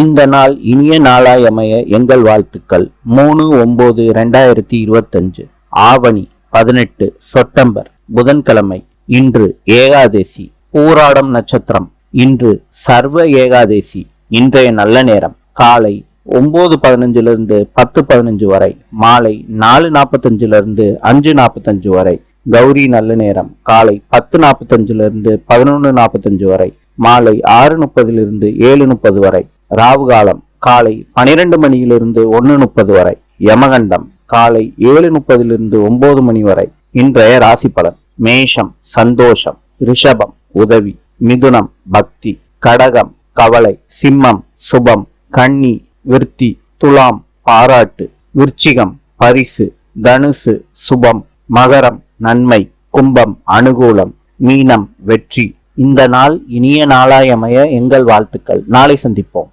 இந்த நாள் இனிய நாளாய் அமைய எங்கள் வாழ்த்துக்கள். மூணு ஒன்பது ரெண்டாயிரத்தி இருபத்தஞ்சு ஆவணி பதினெட்டு செப்டம்பர் புதன்கிழமை. இன்று ஏகாதேசி பூராடம் நட்சத்திரம். இன்று சர்வ ஏகாதேசி இன்றைய நல்ல நேரம். காலை ஒன்பது பதினஞ்சிலிருந்து பத்து பதினஞ்சு வரை. மாலை நாலு நாற்பத்தஞ்சிலிருந்து அஞ்சு நாற்பத்தஞ்சு வரை. கௌரி நல்ல நேரம். காலை பத்து நாற்பத்தஞ்சிலிருந்து பதினொன்று நாற்பத்தஞ்சு வரை. மாலை ஆறு முப்பதிலிருந்து ஏழு முப்பது வரை. ராவு காலம் காலை பனிரெண்டு மணியிலிருந்து ஒன்று முப்பது வரை. யமகண்டம் காலை ஏழு முப்பதிலிருந்து ஒன்பது மணி வரை. இன்றைய ராசி பலன் மேஷம் சந்தோஷம் ரிஷபம் உதவி மிதுனம் பக்தி கடகம் கவலை சிம்மம் சுபம் கன்னி விருத்தி துலாம் பாராட்டு விருச்சிகம் பரிசு தனுசு சுபம் மகரம் நன்மை கும்பம் அனுகூலம் மீனம் வெற்றி. இந்த நாள் இனிய நாளாய் அமைய எங்கள் வாழ்த்துக்கள். நாளை சந்திப்போம்.